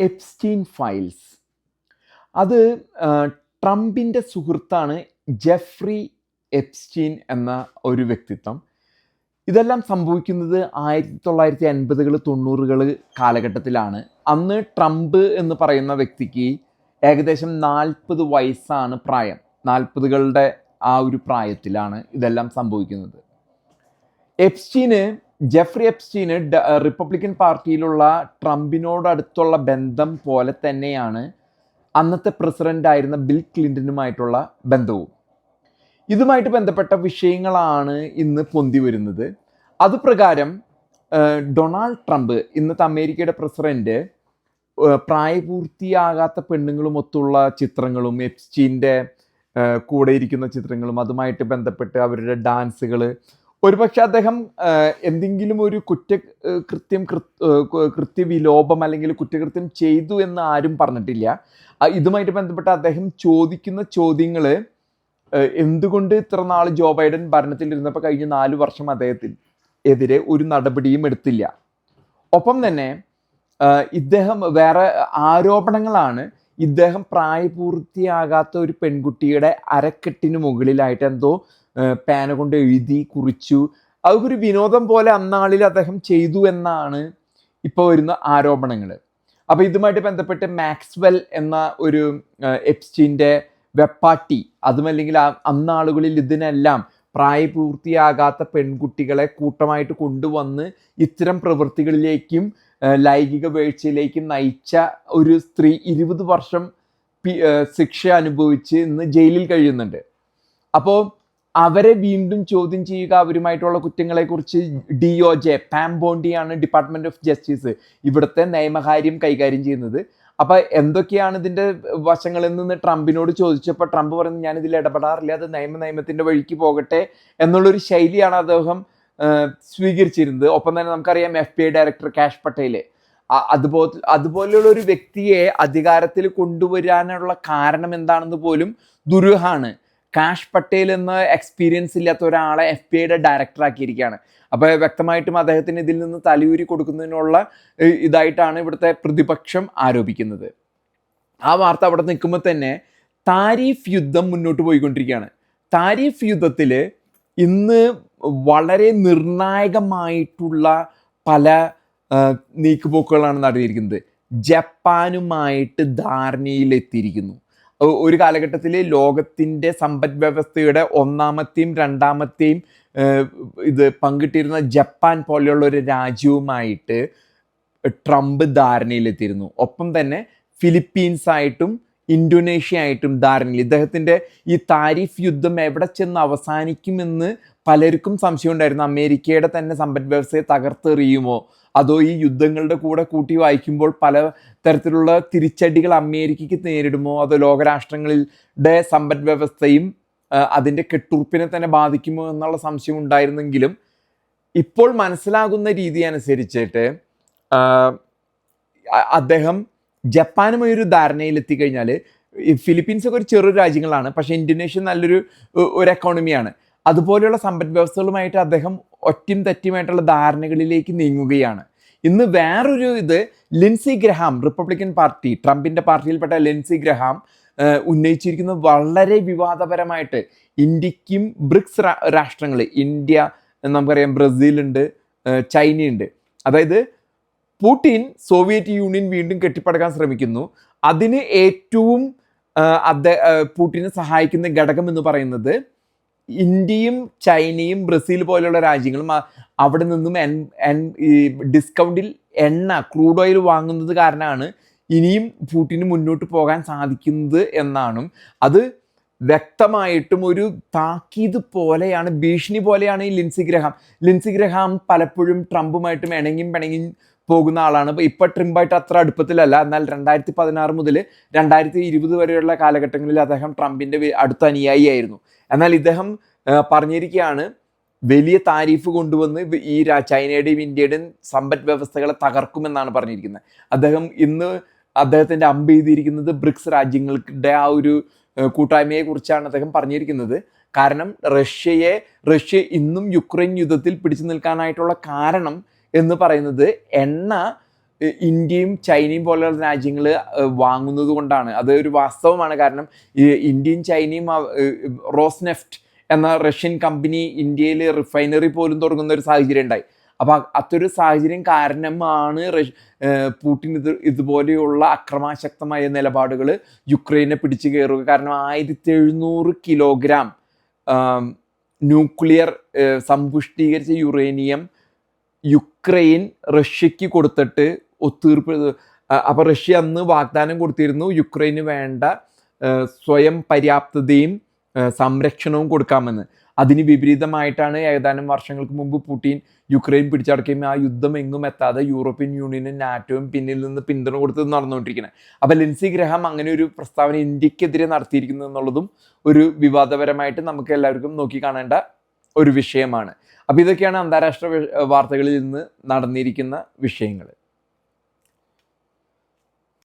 Epstein files. അത് ട്രംപിന്റെ സുഹൃത്താണ് ജെഫ്രി എപ്സ്റ്റീൻ എന്ന ഒരു വ്യക്തിത്വം. ഇതെല്ലാം സംഭവിക്കുന്നത് ആയിരത്തി തൊള്ളായിരത്തി അൻപതുകൾ തൊണ്ണൂറുകൾ കാലഘട്ടത്തിലാണ്. അന്ന് ട്രംപ് എന്ന് പറയുന്ന വ്യക്തിക്ക് ഏകദേശം നാൽപ്പത് വയസ്സാണ് പ്രായം. നാൽപ്പതുകളുടെ ആ ഒരു പ്രായത്തിലാണ് ഇതെല്ലാം സംഭവിക്കുന്നത്. എപ്സ്റ്റീന് ജെഫ്രി എപ്സ്റ്റീന് റിപ്പബ്ലിക്കൻ പാർട്ടിയിലുള്ള ട്രംപിനോടടുത്തുള്ള ബന്ധം പോലെ തന്നെയാണ് അന്നത്തെ പ്രസിഡന്റ് ആയിരുന്ന ബിൽ ക്ലിന്റനുമായിട്ടുള്ള ബന്ധവും. ഇതുമായിട്ട് ബന്ധപ്പെട്ട വിഷയങ്ങളാണ് ഇന്ന് പൊന്തി വരുന്നത്. അതുപ്രകാരം ഡൊണാൾഡ് ട്രംപ് ഇന്നത്തെ അമേരിക്കയുടെ പ്രസിഡന്റ് പ്രായപൂർത്തിയാകാത്ത പ്രായപൂർത്തിയാകാത്ത പെണ്ണുങ്ങളുമൊത്തുള്ള ചിത്രങ്ങളും എപ്സ്റ്റീന്റെ കൂടെ ഇരിക്കുന്ന ചിത്രങ്ങളും അതുമായിട്ട് ബന്ധപ്പെട്ട് അവരുടെ ഡാൻസുകൾ ഒരുപക്ഷെ അദ്ദേഹം എന്തെങ്കിലും ഒരു കുറ്റ കൃത്യം കൃത്യവിലോപം അല്ലെങ്കിൽ കുറ്റകൃത്യം ചെയ്തു എന്ന് ആരും പറഞ്ഞിട്ടില്ല. ഇതുമായിട്ട് ബന്ധപ്പെട്ട് അദ്ദേഹം ചോദിക്കുന്ന ചോദ്യങ്ങൾ എന്തുകൊണ്ട് ഇത്ര നാൾ ജോ ബൈഡൻ ഭരണത്തിലിരുന്നപ്പോൾ കഴിഞ്ഞ നാല് വർഷം അദ്ദേഹത്തിന് എതിരെ ഒരു നടപടിയും എടുത്തില്ല? ഒപ്പം തന്നെ ഇദ്ദേഹം വേറെ ആരോപണങ്ങളാണ്. ഇദ്ദേഹം പ്രായപൂർത്തിയാകാത്ത ഒരു പെൺകുട്ടിയുടെ അരക്കെട്ടിന് മുകളിലായിട്ട് എന്തോ പേന കൊണ്ട് എഴുതി കുറിച്ചു. അതൊരു വിനോദം പോലെ അന്നാളിൽ അദ്ദേഹം ചെയ്തു എന്നാണ് ഇപ്പോൾ വരുന്ന ആരോപണങ്ങൾ അപ്പോൾ ഇതുമായിട്ട് ബന്ധപ്പെട്ട് മാക്സ്വെൽ എന്ന ഒരു എപ്സ്റ്റീന്റെ വെപ്പാട്ടി അതുമല്ലെങ്കിൽ ആ- അന്നാളുകളിൽ ഇതിനെല്ലാം പ്രായപൂർത്തിയാകാത്ത പെൺകുട്ടികളെ കൂട്ടമായിട്ട് കൊണ്ടുവന്ന് ഇത്തരം പ്രവൃത്തികളിലേക്കും ലൈംഗിക വീഴ്ചയിലേക്കും നയിച്ച ഒരു സ്ത്രീ ഇരുപത് വർഷം ശിക്ഷ അനുഭവിച്ച് ഇന്ന് ജയിലിൽ കഴിയുന്നുണ്ട്. അപ്പോൾ അവരെ വീണ്ടും ചോദ്യം ചെയ്യുക അവരുമായിട്ടുള്ള കുറ്റങ്ങളെക്കുറിച്ച് ഡി ഒ ജെ പാംബോണ്ടിയാണ് ഡിപ്പാർട്ട്മെന്റ് ഓഫ് ജസ്റ്റിസ് ഇവിടുത്തെ നിയമകാര്യം കൈകാര്യം ചെയ്യുന്നത്. അപ്പൊ എന്തൊക്കെയാണ് ഇതിന്റെ വശങ്ങൾ നിന്ന് ട്രംപിനോട് ചോദിച്ചപ്പോൾ ട്രംപ് പറഞ്ഞു ഞാൻ ഇതിൽ ഇടപെടാറില്ല അത് നിയമ നിയമത്തിന്റെ വഴിക്ക് പോകട്ടെ എന്നുള്ളൊരു ശൈലിയാണ് അദ്ദേഹം സ്വീകരിച്ചിരുന്നത്. ഒപ്പം തന്നെ നമുക്കറിയാം F B I director Kash Patel അതുപോലെ അതുപോലെയുള്ള ഒരു വ്യക്തിയെ അധികാരത്തിൽ കൊണ്ടുവരാനുള്ള കാരണം എന്താണെന്ന് പോലും ദുരൂഹമാണ്. കാഷ് പട്ടേൽ എന്ന എക്സ്പീരിയൻസ് ഇല്ലാത്ത ഒരാളെ എഫ് ബി ഐയുടെ ഡയറക്ടർ ആക്കിയിരിക്കുകയാണ്. അപ്പോൾ വ്യക്തമായിട്ടും അദ്ദേഹത്തിന് ഇതിൽ നിന്ന് തലയൂരി കൊടുക്കുന്നതിനുള്ള ഇതായിട്ടാണ് ഇവിടുത്തെ പ്രതിപക്ഷം ആരോപിക്കുന്നത്. ആ വാർത്ത അവിടെ നിൽക്കുമ്പോൾ തന്നെ താരിഫ് യുദ്ധം മുന്നോട്ട് പോയിക്കൊണ്ടിരിക്കുകയാണ്. താരിഫ് യുദ്ധത്തിൽ ഇന്ന് വളരെ നിർണായകമായിട്ടുള്ള പല നീക്കുപോക്കുകളാണ് നടന്നിരിക്കുന്നത്. ജപ്പാനുമായിട്ട് ധാരണയിലെത്തിയിരിക്കുന്നു. ഒരു കാലഘട്ടത്തിൽ ലോകത്തിന്റെ സമ്പദ് വ്യവസ്ഥയുടെ ഒന്നാമത്തെയും രണ്ടാമത്തെയും ഇത് പങ്കിട്ടിരുന്ന ജപ്പാൻ പോലെയുള്ള ഒരു രാജ്യവുമായിട്ട് ട്രംപ് ധാരണയിലെത്തിയിരുന്നു. ഒപ്പം തന്നെ ഫിലിപ്പീൻസ് ആയിട്ടും ഇന്തോനേഷ്യ ആയിട്ടും ധാരണയിൽ. ഇദ്ദേഹത്തിന്റെ ഈ താരിഫ് യുദ്ധം എവിടെ ചെന്ന് അവസാനിക്കുമെന്ന് പലർക്കും സംശയം ഉണ്ടായിരുന്നു അമേരിക്കയുടെ തന്നെ സമ്പദ് വ്യവസ്ഥയെ തകർത്തെറിയുമോ? അതോ ഈ യുദ്ധങ്ങളുടെ കൂടെ കൂട്ടി വായിക്കുമ്പോൾ പല തരത്തിലുള്ള തിരിച്ചടികൾ അമേരിക്കയ്ക്ക് നേരിടുമോ? അതോ ലോകരാഷ്ട്രങ്ങളുടെ സമ്പദ് വ്യവസ്ഥയും അതിന്റെ കെട്ടുറുപ്പിനെ തന്നെ ബാധിക്കുമോ എന്നുള്ള സംശയം ഉണ്ടായിരുന്നെങ്കിലും ഇപ്പോൾ മനസ്സിലാകുന്ന രീതി അനുസരിച്ചിട്ട് അദ്ദേഹം ജപ്പാനുമായി ഒരു ധാരണയിൽ എത്തിക്കഴിഞ്ഞാൽ ഫിലിപ്പീൻസ് ഒക്കെ ഒരു ചെറു രാജ്യങ്ങളാണ് പക്ഷേ ഇന്തോനേഷ്യ നല്ലൊരു ഒരു എക്കോണമിയാണ് അതുപോലെയുള്ള സമ്പദ് വ്യവസ്ഥകളുമായിട്ട് അദ്ദേഹം ഒറ്റയും തെറ്റിയുമായിട്ടുള്ള ധാരണകളിലേക്ക് നീങ്ങുകയാണ്. ഇന്ന് വേറൊരു ഇത് ലിൻസി ഗ്രഹാം റിപ്പബ്ലിക്കൻ പാർട്ടി ട്രംപിന്റെ പാർട്ടിയിൽപ്പെട്ട ലിൻസി ഗ്രഹാം ഉന്നയിച്ചിരിക്കുന്ന ഉന്നയിച്ചിരിക്കുന്നത് വളരെ വിവാദപരമായിട്ട് ഇന്ത്യക്കും ബ്രിക്സ് രാഷ്ട്രങ്ങൾ ഇന്ത്യ നമുക്കറിയാം ബ്രസീലുണ്ട് ചൈനയുണ്ട്. അതായത് പുടിൻ സോവിയറ്റ് യൂണിയൻ വീണ്ടും കെട്ടിപ്പടക്കാൻ ശ്രമിക്കുന്നു. അതിന് ഏറ്റവും അദ്ദേഹം പുടിനെ സഹായിക്കുന്ന ഘടകം എന്ന് പറയുന്നത് ഇന്ത്യയും ചൈനയും ബ്രസീൽ പോലെയുള്ള രാജ്യങ്ങളും അവിടെ നിന്നും എൻ എൻ ഈ ഡിസ്കൗണ്ടിൽ എണ്ണ ക്രൂഡ് ഓയിൽ വാങ്ങുന്നത് കാരണമാണ് ഇനിയും പുടിന് മുന്നോട്ട് പോകാൻ സാധിക്കുന്നത് എന്നാണ്. അത് വ്യക്തമായിട്ടും ഒരു താക്കീത് പോലെയാണ് ഭീഷണി പോലെയാണ് ഈ ലിൻസി ഗ്രഹാം. ലിൻസി ഗ്രഹാം പലപ്പോഴും ട്രംപുമായിട്ടും ഇണങ്ങിയും പിണങ്ങിയും പോകുന്ന ആളാണ്. ഇപ്പൊ ഇപ്പൊ ട്രംപായിട്ട് അത്ര അടുപ്പത്തിലല്ല. എന്നാൽ രണ്ടായിരത്തി പതിനാറ് മുതൽ രണ്ടായിരത്തി ഇരുപത് വരെയുള്ള കാലഘട്ടങ്ങളിൽ അദ്ദേഹം ട്രംപിന്റെ അടുത്ത അനുയായിയായിരുന്നു എന്നാൽ ഇദ്ദേഹം പറഞ്ഞിരിക്കുകയാണ് വലിയ താരീഫ് കൊണ്ടുവന്ന് ഈ ചൈനയുടെയും ഇന്ത്യയുടെയും സമ്പദ് വ്യവസ്ഥകളെ തകർക്കുമെന്നാണ് പറഞ്ഞിരിക്കുന്നത്. അദ്ദേഹം ഇന്ന് അദ്ദേഹത്തിന്റെ അമ്പ് ചെയ്തിരിക്കുന്നത് ബ്രിക്സ് രാജ്യങ്ങളുടെ ആ ഒരു കൂട്ടായ്മയെ കുറിച്ചാണ് അദ്ദേഹം പറഞ്ഞിരിക്കുന്നത്. കാരണം റഷ്യയെ റഷ്യ ഇന്നും യുക്രൈൻ യുദ്ധത്തിൽ പിടിച്ചു നിൽക്കാനായിട്ടുള്ള കാരണം എന്ന് പറയുന്നത് എണ്ണ ഇന്ത്യയും ചൈനയും പോലെയുള്ള രാജ്യങ്ങൾ വാങ്ങുന്നത് കൊണ്ടാണ്. അത് ഒരു വാസ്തവമാണ്. കാരണം ഇന്ത്യയും ചൈനയും റോസ്നെഫ്റ്റ് എന്ന റഷ്യൻ കമ്പനി ഇന്ത്യയിൽ റിഫൈനറി പോലും തുടങ്ങുന്ന ഒരു സാഹചര്യം ഉണ്ടായി. അപ്പോൾ അത്തൊരു സാഹചര്യം കാരണമാണ് പുടിൻ ഇത് ഇതുപോലെയുള്ള അക്രമാശക്തമായ നിലപാടുകൾ യുക്രൈനെ പിടിച്ചു കയറുക. കാരണം ആയിരത്തി എഴുന്നൂറ് കിലോഗ്രാം ന്യൂക്ലിയർ സമ്പുഷ്ടീകരിച്ച യുറേനിയം യുക്രൈൻ റഷ്യക്ക് കൊടുത്തിട്ട് ഒത്തീർപ്പ് അപ്പോൾ റഷ്യ അന്ന് വാഗ്ദാനം കൊടുത്തിരുന്നു യുക്രൈന് വേണ്ട സ്വയം പര്യാപ്തതയും സംരക്ഷണവും കൊടുക്കാമെന്ന്. അതിന് വിപരീതമായിട്ടാണ് ഏതാനും വർഷങ്ങൾക്ക് മുമ്പ് പുടിൻ യുക്രൈൻ പിടിച്ചടക്കുകയും ആ യുദ്ധം എങ്ങും എത്താതെ യൂറോപ്യൻ യൂണിയനും നാറ്റോയും പിന്നിൽ നിന്ന് പിന്തുണ കൊടുത്ത് നടന്നുകൊണ്ടിരിക്കുന്നത് അപ്പോൾ ലിൻസി ഗ്രഹാം അങ്ങനെ ഒരു പ്രസ്താവന ഇന്ത്യക്കെതിരെ നടത്തിയിരിക്കുന്നു എന്നുള്ളതും ഒരു വിവാദപരമായിട്ട് നമുക്ക് എല്ലാവർക്കും നോക്കി കാണേണ്ട ഒരു വിഷയമാണ്. അപ്പോൾ ഇതൊക്കെയാണ് അന്താരാഷ്ട്ര വാർത്തകളിൽ നിന്ന് നടന്നിരിക്കുന്ന വിഷയങ്ങൾ